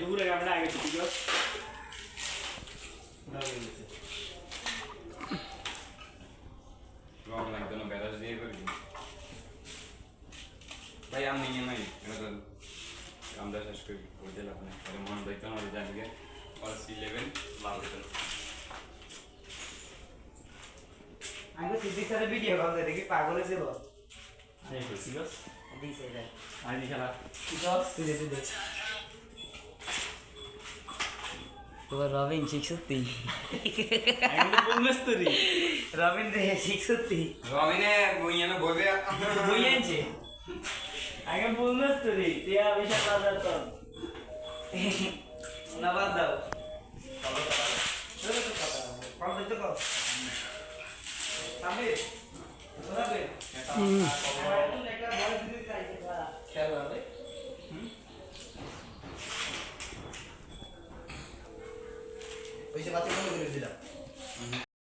দুপুরে আমরা আগে ছুটি ভাই আমি নিয়ে নাই আমরা শেষ করি বলতে লাভ নাই মনে তো সিদ্দিক ভিডিও কল করে দেখি পাগল বল হ্যাঁ করছিস দিছে ভাই খেলা তুই তোমার রবিন শিখসত্যি আমি বলমেস তো রে রবিন রে শিখসত্যি রবিনে বইয়া না বইবে? বই আনছে। আগে বলমেস তো রে টিয়া বেশা বাজার তো না বাদ দাও। কল বাচ্চা বন্ধ করে দিলাম